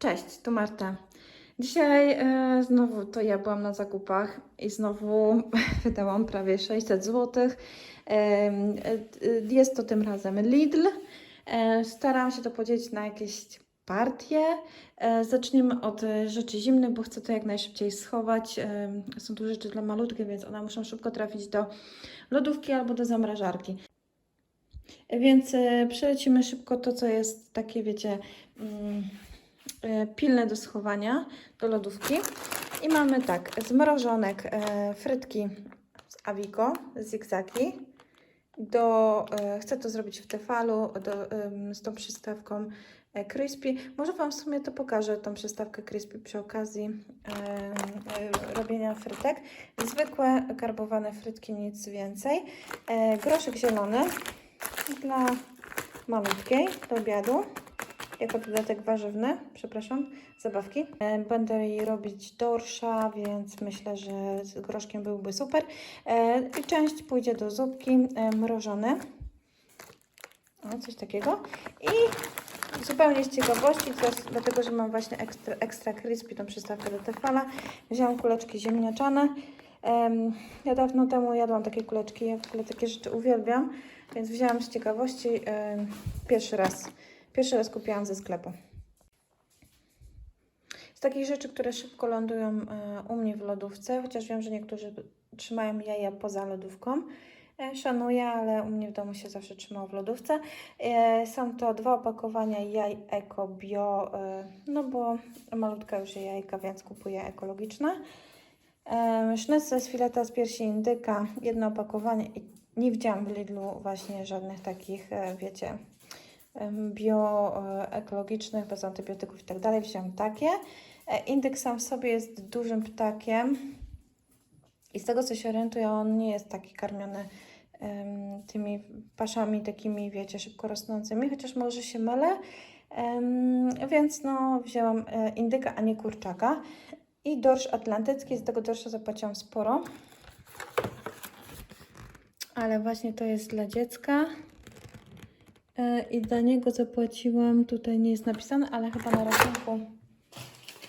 Cześć, tu Marta. Dzisiaj e, znowu to ja byłam na zakupach i znowu wydałam prawie 600 zł. E, e, jest to tym razem Lidl. E, staram się to podzielić na jakieś partie. E, zaczniemy od e, rzeczy zimnych, bo chcę to jak najszybciej schować. E, są tu rzeczy dla malutkie, więc one muszą szybko trafić do lodówki albo do zamrażarki. Więc e, przelecimy szybko to, co jest takie, wiecie, mm, e, pilne do schowania do lodówki. I mamy tak, zmrożonek, e, frytki z Avico, z zigzagi. Do, e, chcę to zrobić w tefalu do, z tą przystawką e, crispy. Może Wam w sumie to pokażę, tą przystawkę crispy przy okazji e, robienia frytek. Zwykłe karbowane frytki, nic więcej. E, groszek zielony dla malutkiej do obiadu. Jako dodatek warzywny, przepraszam, zabawki. E, Będę jej robić dorsza, więc myślę, że z groszkiem byłby super. E, I część pójdzie do zupki e, mrożone. O, coś takiego. I zupełnie z ciekawości, teraz, dlatego że mam właśnie ekstra, ekstra crispy, tą przystawkę do tefala, wziąłam kuleczki ziemniaczane. Em, ja dawno temu jadłam takie kuleczki, ja w ogóle takie rzeczy uwielbiam, więc wzięłam z ciekawości pierwszy raz. Pierwszy raz kupiłam ze sklepu. Z takich rzeczy, które szybko lądują e, u mnie w lodówce, chociaż wiem, że niektórzy trzymają jaja poza lodówką. E, Szanuję, ale u mnie w domu się zawsze trzymało w lodówce. E, Są to dwa opakowania jaj eko bio, no bo malutka już jajka, więc kupuję ekologiczne. E, Sznyce z fileta z piersi indyka, jedno opakowanie nie widziałam w Lidlu właśnie żadnych takich, wiecie, em, bio, e, bez antybiotyków i tak dalej. Wziąłam takie. E, Indyk sam w sobie jest dużym ptakiem i z tego co się orientuję, on nie jest taki karmiony tymi paszami takimi, wiecie, szybko rosnącymi, chociaż może się mylę. Więc no, wzięłam e, indyka, a nie kurczaka. I dorsz atlantycki, z tego dorsza zapłaciłam sporo. Ale właśnie to jest dla dziecka. E, I dla niego zapłaciłam, tutaj nie jest napisane, ale chyba na rachunku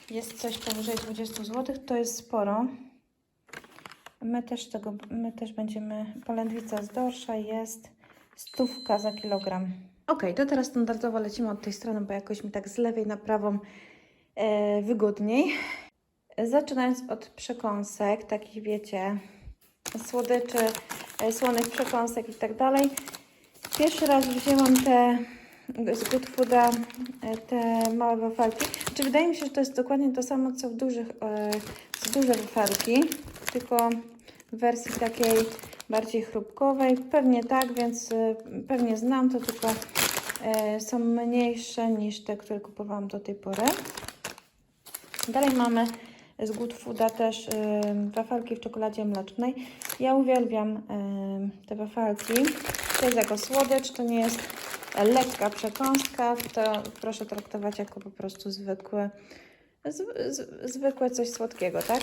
jest coś powyżej 20 zł. To jest sporo. My też tego, my też będziemy, polędwica z dorsza jest stówka za kilogram. Ok, to teraz standardowo lecimy od tej strony, bo jakoś mi tak z lewej na prawą e, wygodniej. Zaczynając od przekąsek, takich wiecie, słodyczy, e, słonych przekąsek i tak dalej. Pierwszy raz wzięłam te z Good Fooda, e, te małe wafelki. Czy wydaje mi się, że to jest dokładnie to samo, co w dużych, e, z duże wafelki, tylko w wersji takiej bardziej chrupkowej. Pewnie tak, więc e, pewnie znam to, tylko e, są mniejsze niż te, które kupowałam do tej pory. Dalej mamy z Good Fooda też wafelki w czekoladzie mlecznej. Ja uwielbiam te wafelki. To jest jako słodycz, to nie jest lekka przekąska. To proszę traktować jako po prostu zwykłe, z, z, zwykłe coś słodkiego, tak?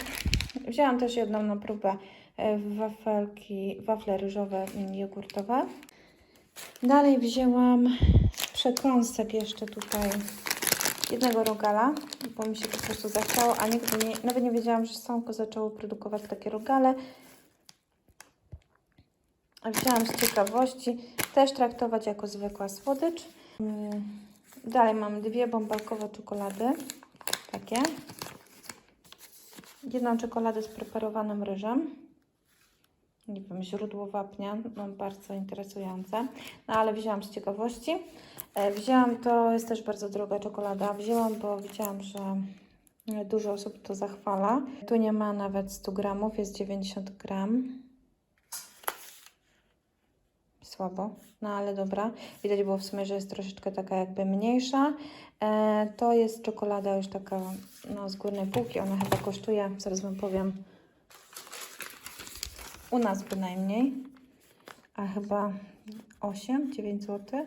Wzięłam też jedną na próbę y, wafelki, wafle ryżowe mm, jogurtowe. Dalej wzięłam przekąsek jeszcze tutaj jednego rogala, bo mi się po prostu zachciało, a nigdy nie, nawet nie wiedziałam, że Sonko zaczęło produkować takie rogale. A Wzięłam z ciekawości też traktować jako zwykła słodycz. Mm, Dalej mam dwie bąbelkowe czekolady, takie. Jedną czekoladę z preparowanym ryżem. Nie wiem, źródło wapnia, no bardzo interesujące. No ale wzięłam z ciekawości. E, Wzięłam to, jest też bardzo droga czekolada. Wzięłam, bo widziałam, że dużo osób to zachwala. Tu nie ma nawet 100 gramów, jest 90 gram. Słabo, no ale dobra. Widać było w sumie, że jest troszeczkę taka jakby mniejsza. E, to jest czekolada już taka no, z górnej półki. Ona chyba kosztuje, zaraz Wam powiem, u nas bynajmniej, a chyba 8-9 zł.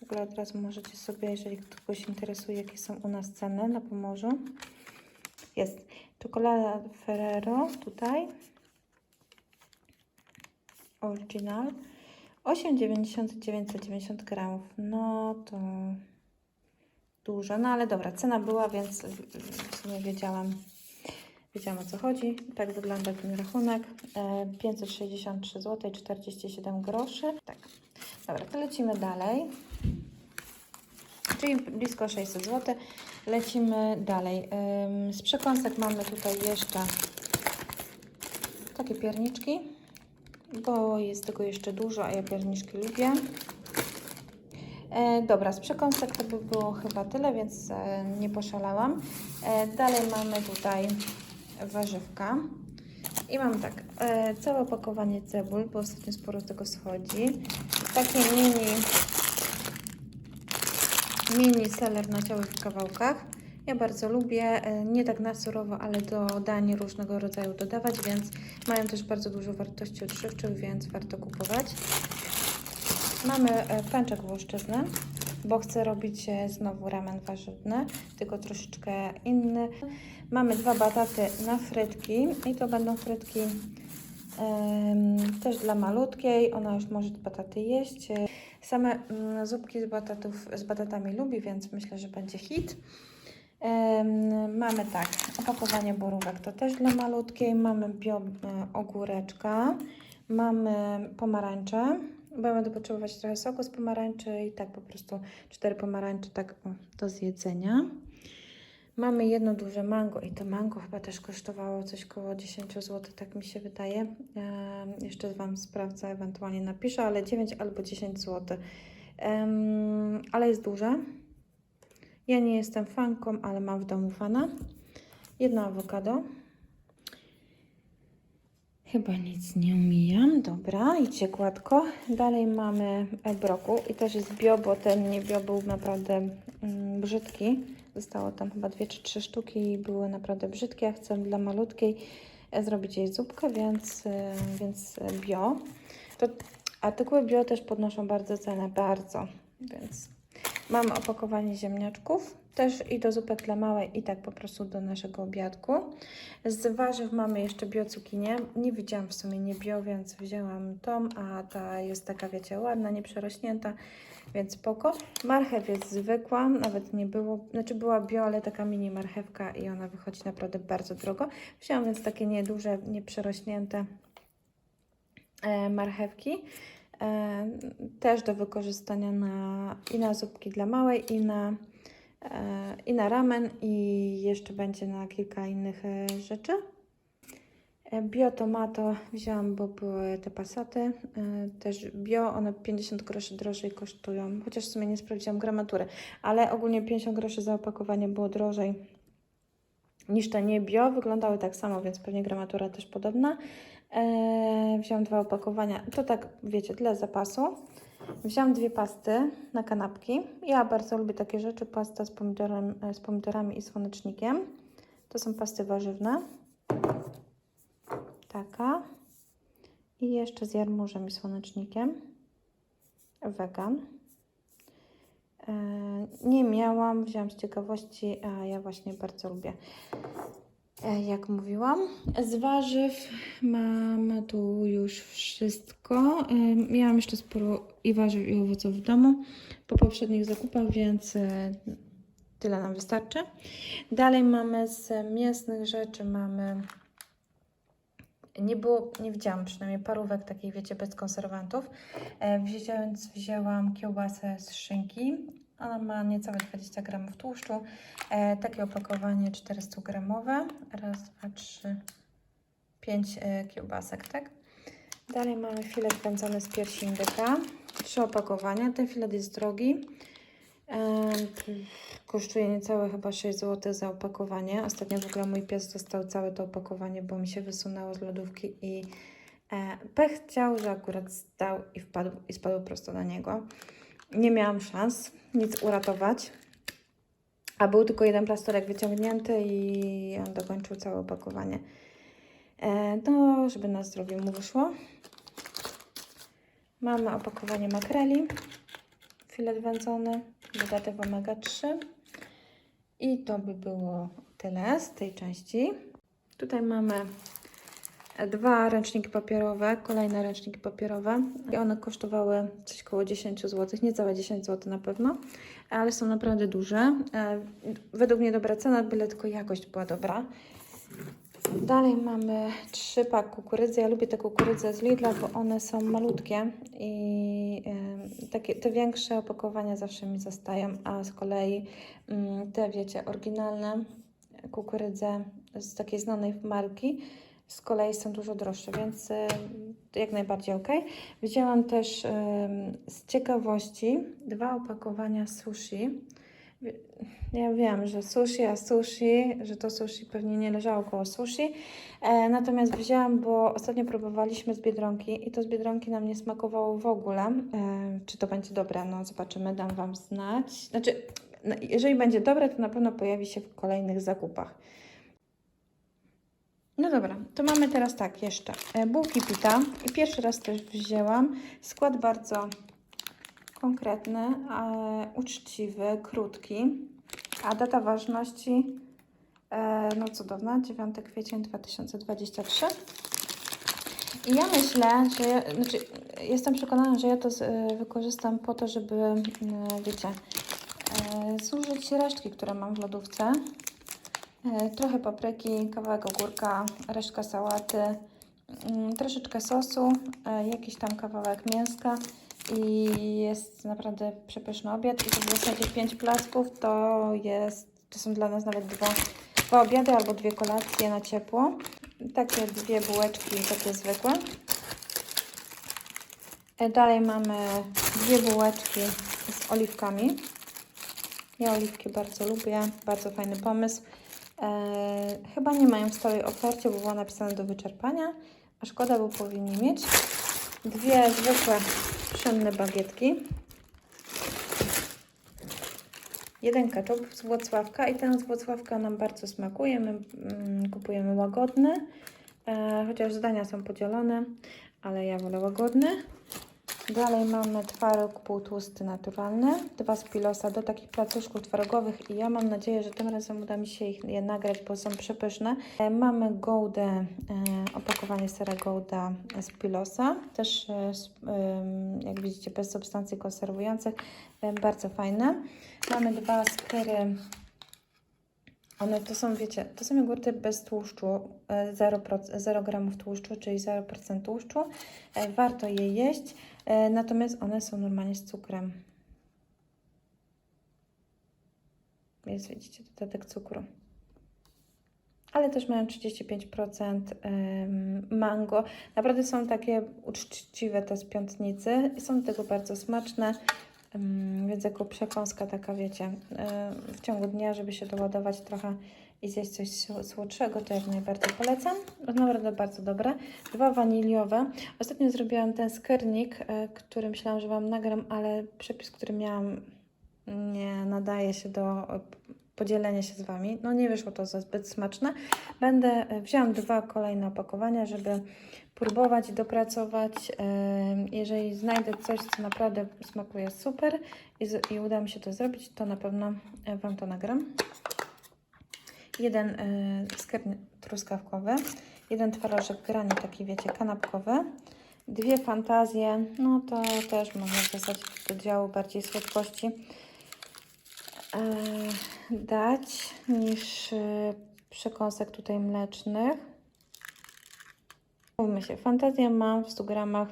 W ogóle od razu możecie sobie, jeżeli kogoś interesuje, jakie są u nas ceny na Pomorzu. Jest czekolada Ferrero tutaj. Original. 8,90 990 gramów. No to dużo. No ale dobra, cena była, więc w sumie wiedziałam, wiedziałam o co chodzi. Tak wygląda ten rachunek. E, 563 zł 47 groszy. Tak. Dobra, to lecimy dalej. Czyli blisko 600 zł. Lecimy dalej. Z przekąsek mamy tutaj jeszcze takie pierniczki, bo jest tego jeszcze dużo, a ja pierniczki lubię. E, dobra, z przekąsek to by było chyba tyle, więc e, nie poszalałam. E, dalej mamy tutaj warzywka. I mam tak, e, całe opakowanie cebul, bo ostatnio sporo tego schodzi. Takie mini, mini seler na ciałych kawałkach. Ja bardzo lubię, e, nie tak na surowo, ale do dań różnego rodzaju dodawać, więc mają też bardzo dużo wartości odżywczych, więc warto kupować. Mamy e, pęczek włoszczyzny, bo chcę robić e, znowu ramen warzywny, tylko troszeczkę inny. Mamy dwa bataty na frytki i to będą frytki też dla malutkiej. Ona już może bataty jeść. Same mm, zupki z, batatów, z batatami lubi, więc myślę, że będzie hit. Mamy tak, opakowanie borówek to też dla malutkiej. Mamy bio e, ogóreczka. Mamy pomarańcze, bo będę potrzebować trochę soku z pomarańczy i tak po prostu cztery pomarańcze tak o, do zjedzenia. Mamy jedno duże mango i to mango chyba też kosztowało coś koło 10 zł, tak mi się wydaje. Em, jeszcze Wam sprawdzę, ewentualnie napiszę, ale 9 albo 10 zł. Ale jest duże. Ja nie jestem fanką, ale mam w domu fana. Jedno awokado. Chyba nic nie omijam. Dobra, idzie gładko. Dalej mamy broku i też jest bio, bo ten nie bio był naprawdę mm, brzydki. Zostało tam chyba dwie czy trzy sztuki i były naprawdę brzydkie. Ja chcę dla malutkiej e, zrobić jej zupkę, więc, e, więc e, bio. To artykuły bio też podnoszą bardzo cenę, bardzo. Więc Mamy opakowanie ziemniaczków, też i do zupek dla małej, i tak po prostu do naszego obiadku. Z warzyw mamy jeszcze biocukinię. Nie widziałam w sumie nie bio, więc wzięłam tą, a ta jest taka, wiecie, ładna, nieprzerośnięta, więc spoko. Marchew jest zwykła, nawet nie było, znaczy była bio, ale taka mini marchewka i ona wychodzi naprawdę bardzo drogo. Wzięłam więc takie nieduże, nieprzerośnięte e, marchewki. E, też do wykorzystania na, i na zupki dla małej, i na, e, i na ramen, i jeszcze będzie na kilka innych e, rzeczy. E, Bio tomato wzięłam, bo były te pasaty, też bio, one 50 groszy drożej kosztują, chociaż w sumie nie sprawdziłam gramatury, ale ogólnie 50 groszy za opakowanie było drożej niż te nie bio, wyglądały tak samo, więc pewnie gramatura też podobna. Eee, wziąłam dwa opakowania, to tak wiecie, dla zapasu. Wziąłam dwie pasty na kanapki. Ja bardzo lubię takie rzeczy, pasta z, pomidorem, e, z pomidorami i słonecznikiem. To są pasty warzywne. Taka. I jeszcze z jarmużem i słonecznikiem. Wegan. E, Nie miałam, wziąłam z ciekawości, a ja właśnie bardzo lubię. E, Jak mówiłam, z warzyw mam tu już wszystko. Miałam jeszcze sporo i warzyw, i owoców w domu po poprzednich zakupach, więc e, tyle nam wystarczy. Dalej mamy z mięsnych rzeczy, mamy nie było, nie widziałam przynajmniej parówek takich, wiecie, bez konserwantów. E, Wziąć, wzięłam kiełbasę z szynki. Ona ma niecałe 20 gramów tłuszczu. E, takie opakowanie 400 gramowe. Raz, dwa, trzy, pięć e, kiełbasek, tak? Dalej mamy filet wędzony z piersi indyka. Trzy opakowania. Ten filet jest drogi. E, kosztuje niecałe chyba 6 zł za opakowanie. Ostatnio w ogóle mój pies dostał całe to opakowanie, bo mi się wysunęło z lodówki i e, pech chciał, że akurat stał i wpadł i spadł prosto na niego. Nie miałam szans nic uratować. A był tylko jeden plasterek wyciągnięty i on dokończył całe opakowanie. E, no, żeby na zdrowie mu wyszło. Mamy opakowanie makreli, filet wędzony, bogaty w omega 3. I to by było tyle z tej części. Tutaj mamy dwa ręczniki papierowe, kolejne ręczniki papierowe. I one kosztowały coś koło 10 zł, niecałe 10 zł na pewno, ale są naprawdę duże. E, Według mnie dobra cena, byle tylko jakość była dobra. Dalej mamy trzy pak kukurydzy. Ja lubię te kukurydze z Lidla, bo one są malutkie i takie, te większe opakowania zawsze mi zostają, a z kolei mm, te, wiecie, oryginalne kukurydze z takiej znanej marki z kolei są dużo droższe, więc em, jak najbardziej ok. Wzięłam też z ciekawości dwa opakowania sushi. Ja wiem, że sushi, a sushi, że to sushi pewnie nie leżało koło sushi. E, natomiast wzięłam, bo ostatnio próbowaliśmy z Biedronki i to z Biedronki nam nie smakowało w ogóle. E, czy to będzie dobre? No zobaczymy, dam Wam znać. Znaczy, no, jeżeli będzie dobre, to na pewno pojawi się w kolejnych zakupach. No dobra, to mamy teraz tak jeszcze. E, bułki pita i pierwszy raz też wzięłam. Skład bardzo konkretny, e, uczciwy, krótki, a data ważności e, no cudowna, 9 kwiecień 2023. I ja myślę, że ja, znaczy, jestem przekonana, że ja to wykorzystam po to, żeby, e, wiecie, zużyć resztki, które mam w lodówce. E, Trochę papryki, kawałek ogórka, resztka sałaty, mm, troszeczkę sosu, e, jakiś tam kawałek mięska i jest naprawdę przepyszny obiad. I to w zasadzie 5 placków to jest, to są dla nas nawet dwa, dwa obiady albo dwie kolacje na ciepło. Takie dwie bułeczki, takie zwykłe. E, Dalej mamy dwie bułeczki z oliwkami. Ja oliwki bardzo lubię, bardzo fajny pomysł. E, chyba nie mają w stałej ofercie, bo było napisane do wyczerpania, a szkoda, bo powinni mieć. Dwie zwykłe pszenne bagietki. Jeden ketchup z Włocławka i ten z Włocławka nam bardzo smakuje. My mm, kupujemy łagodny, e, chociaż zdania są podzielone, ale ja wolę łagodny. Dalej mamy twaróg półtłusty naturalny, dwa z pilosa do takich placuszków twarogowych i ja mam nadzieję, że tym razem uda mi się ich je nagrać, bo są przepyszne. E, Mamy Goudę, e, opakowanie sera Gouda z pilosa, też e, jak widzicie bez substancji konserwujących, bardzo fajne. Mamy dwa skyry one to są, wiecie, to są jogurty bez tłuszczu, e, 0%, 0 gramów tłuszczu, czyli 0% tłuszczu. E, Warto je jeść, e, natomiast one są normalnie z cukrem. Jest, widzicie, dodatek cukru. Ale też mają 35% em, mango. Naprawdę są takie uczciwe te z piątnicy i są tego bardzo smaczne. Więc jako przekąska taka, wiecie, w ciągu dnia, żeby się doładować trochę i zjeść coś sł- słodszego, to jak najbardziej polecam. Naprawdę bardzo dobre. Dwa waniliowe. Ostatnio zrobiłam ten skiernik, yy, który myślałam, że Wam nagram, ale przepis, który miałam, nie nadaje się do podzielenia się z Wami. No nie wyszło to za zbyt smaczne. Będę, yy, wzięłam dwa kolejne opakowania, żeby próbować, dopracować. Ym, Jeżeli znajdę coś, co naprawdę smakuje super i, i uda mi się to zrobić, to na pewno e, Wam to nagram. Jeden skier truskawkowy, jeden twarożek grani taki, wiecie, kanapkowy, dwie fantazje, no to też można w zasadzie do działu bardziej słodkości e, dać niż y, przekąsek tutaj mlecznych. Mówmy się, fantazję mam w 100 gramach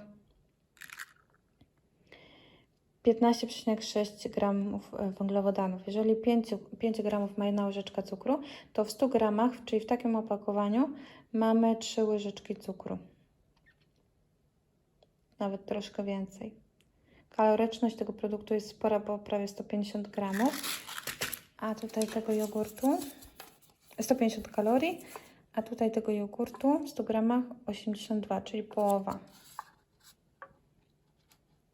15,6 gramów e, węglowodanów. Jeżeli 5, 5 gramów ma jedna łyżeczka cukru, to w 100 gramach, czyli w takim opakowaniu, mamy 3 łyżeczki cukru. Nawet troszkę więcej. Kaloryczność tego produktu jest spora, bo prawie 150 gramów. A tutaj tego jogurtu 150 kalorii, a tutaj tego jogurtu w 100 gramach 82, czyli połowa.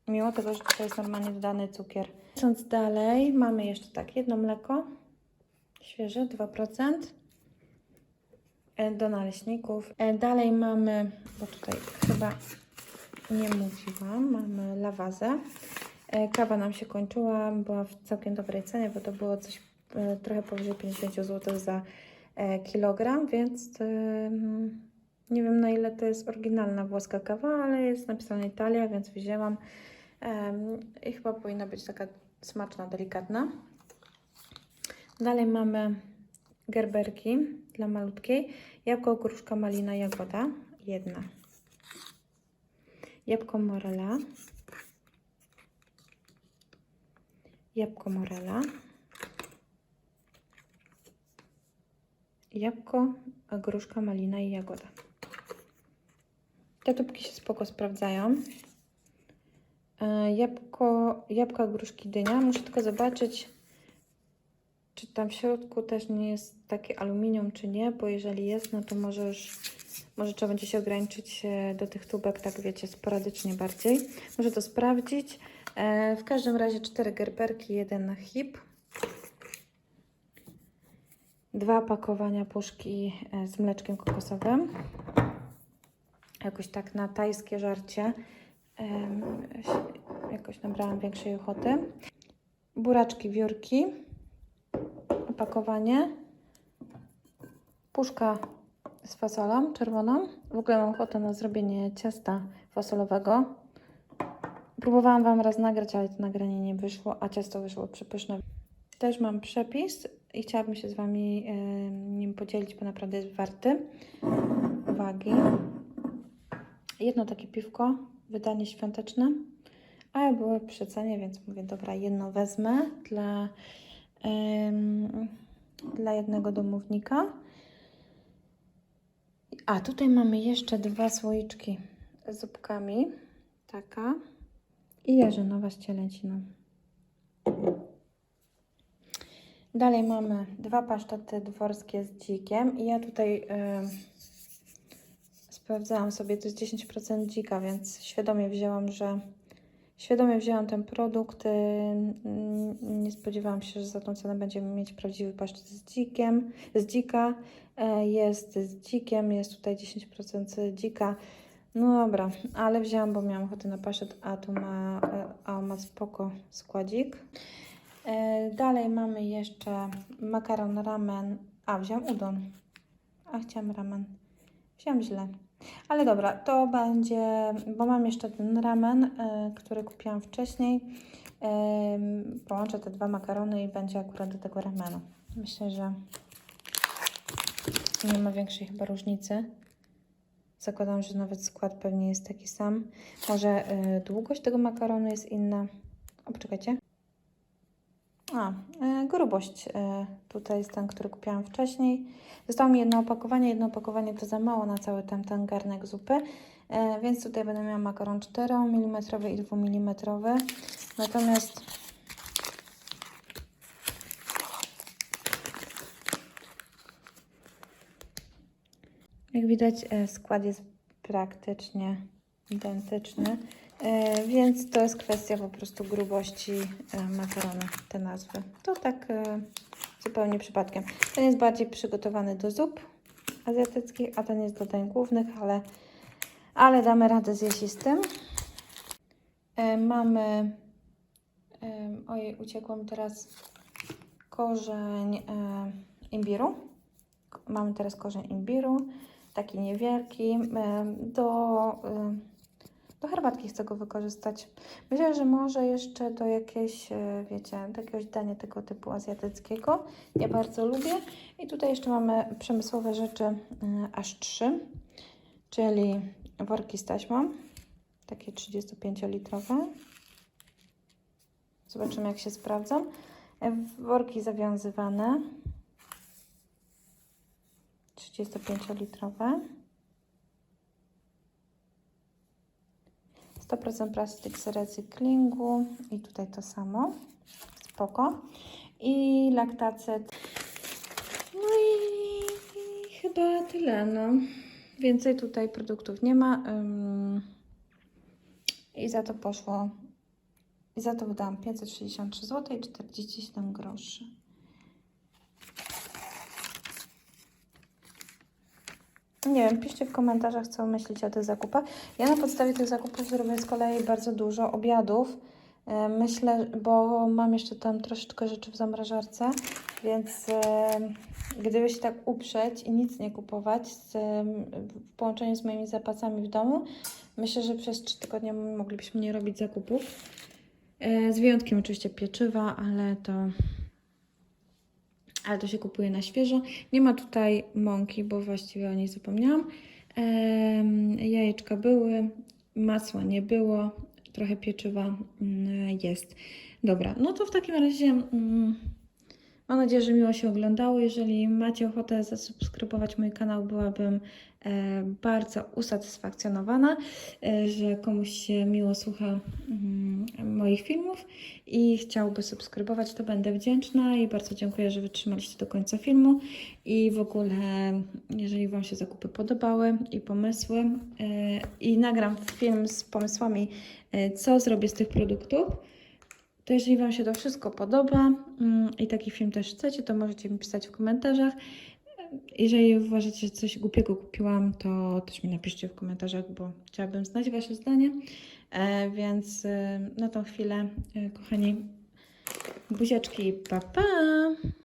Mimo tego, że tutaj jest normalnie dodany cukier. Idąc dalej, mamy jeszcze tak, jedno mleko świeże, 2% e, do naleśników. E, Dalej mamy, bo tutaj chyba nie mówiłam, mamy lawazę. E, Kawa nam się kończyła, była w całkiem dobrej cenie, bo to było coś trochę powyżej 50 zł za e, kilogram, więc e, Nie wiem na ile to jest oryginalna włoska kawa, ale jest napisane Italia, więc wzięłam. I chyba powinna być taka smaczna, delikatna. Dalej mamy gerberki dla malutkiej. Jabłko, gruszka, malina, jagoda. Jedna. Jabłko morela. Jabłko morela. Jabłko, gruszka, malina i jagoda. Te tubki się spoko sprawdzają. E, Jabłko, jabłka, gruszki, dynia. Muszę tylko zobaczyć, czy tam w środku też nie jest takie aluminium, czy nie, bo jeżeli jest, no to może już, może trzeba będzie się ograniczyć e, do tych tubek, tak wiecie, sporadycznie bardziej. Muszę to sprawdzić. E, W każdym razie cztery gerberki, jeden hip. Dwa opakowania puszki e, z mleczkiem kokosowym. Jakoś tak na tajskie żarcie. Jakoś nabrałam większej ochoty. Buraczki, wiórki. Opakowanie. Puszka z fasolą czerwoną. W ogóle mam ochotę na zrobienie ciasta fasolowego. Próbowałam Wam raz nagrać, ale to nagranie nie wyszło, a ciasto wyszło przepyszne. Też mam przepis i chciałabym się z Wami nim podzielić, bo naprawdę jest warty uwagi. Jedno takie piwko, wydanie świąteczne, ale były przy cenie, więc mówię, dobra, jedno wezmę dla, em, dla jednego domownika. A tutaj mamy jeszcze dwa słoiczki z zupkami. Taka. I jarzynowa z cielęciną. Dalej mamy dwa pasztety dworskie z dzikiem. I ja tutaj em, sprawdzałam sobie, to jest 10% dzika, więc świadomie wzięłam, że świadomie wzięłam ten produkt. ym, Nie spodziewałam się, że za tą cenę będziemy mieć prawdziwy pasztet z dzikiem, z dzika. E, Jest z dzikiem, jest tutaj 10% dzika. No dobra, ale wzięłam, bo miałam ochotę na pasztet, a tu ma, e, a ma spoko składzik. E, Dalej mamy jeszcze makaron ramen. A, wziąłem udon. A chciałam ramen. Wziąłem źle. Ale dobra, to będzie, bo mam jeszcze ten ramen, e, który kupiłam wcześniej. Em, Połączę te dwa makarony i będzie akurat do tego ramenu. Myślę, że nie ma większej chyba różnicy. Zakładam, że nawet skład pewnie jest taki sam. Może e, długość tego makaronu jest inna. O, poczekajcie. A, e, grubość e, tutaj jest ten, który kupiłam wcześniej. Zostało mi jedno opakowanie. Jedno opakowanie to za mało na cały ten, ten garnek zupy. E, więc tutaj będę miała makaron 4 mm i 2 mm. Natomiast jak widać skład jest praktycznie identyczny. E, Więc to jest kwestia po prostu grubości e, makaronu, te nazwy. To tak e, zupełnie przypadkiem. Ten jest bardziej przygotowany do zup azjatyckich, a ten jest do dań głównych, ale, ale damy radę zjeść z tym. Mamy, ojej, uciekło mi teraz korzeń imbiru. Mamy teraz korzeń imbiru, taki niewielki. Do, do herbatki chcę go wykorzystać. Myślę, że może jeszcze do jakiejś, e, wiecie, jakiegoś dania tego typu azjatyckiego. Ja bardzo lubię. I tutaj jeszcze mamy przemysłowe rzeczy, e, aż trzy, czyli worki z taśmą, takie 35-litrowe. Zobaczymy, jak się sprawdzą. E, Worki zawiązywane, 35-litrowe. 100% plastik z recyklingu i tutaj to samo. Spoko. I laktacyt. No i, i chyba tyle, no. Więcej tutaj produktów nie ma. ym, I za to poszło. I za to wydałam 563 zł i 47 groszy. Nie wiem, piszcie w komentarzach, co myślicie o tych zakupach. Ja na podstawie tych zakupów zrobię z kolei bardzo dużo obiadów. E, Myślę, bo mam jeszcze tam troszeczkę rzeczy w zamrażarce. Więc e, gdyby się tak uprzeć i nic nie kupować z, e, w połączeniu z moimi zapasami w domu, myślę, że przez 3 tygodnie moglibyśmy nie robić zakupów. Z wyjątkiem oczywiście pieczywa, ale to, ale to się kupuje na świeżo. Nie ma tutaj mąki, bo właściwie o niej zapomniałam. Jajeczka były, masła nie było, trochę pieczywa mm, jest. Dobra, no to w takim razie mm, mam nadzieję, że miło się oglądało. Jeżeli macie ochotę zasubskrybować mój kanał, byłabym e, bardzo usatysfakcjonowana, e, że komuś się miło słucha mm, moich filmów i chciałby subskrybować, to będę wdzięczna i bardzo dziękuję, że wytrzymaliście do końca filmu. I w ogóle, jeżeli Wam się zakupy podobały i pomysły, e, i nagram film z pomysłami, co zrobię z tych produktów, to jeżeli Wam się to wszystko podoba mm, i taki film też chcecie, to możecie mi pisać w komentarzach. Jeżeli uważacie, że coś głupiego kupiłam, to też mi napiszcie w komentarzach, bo chciałabym znać Wasze zdanie. E, więc e, na tą chwilę, e, kochani, buziaczki, pa pa!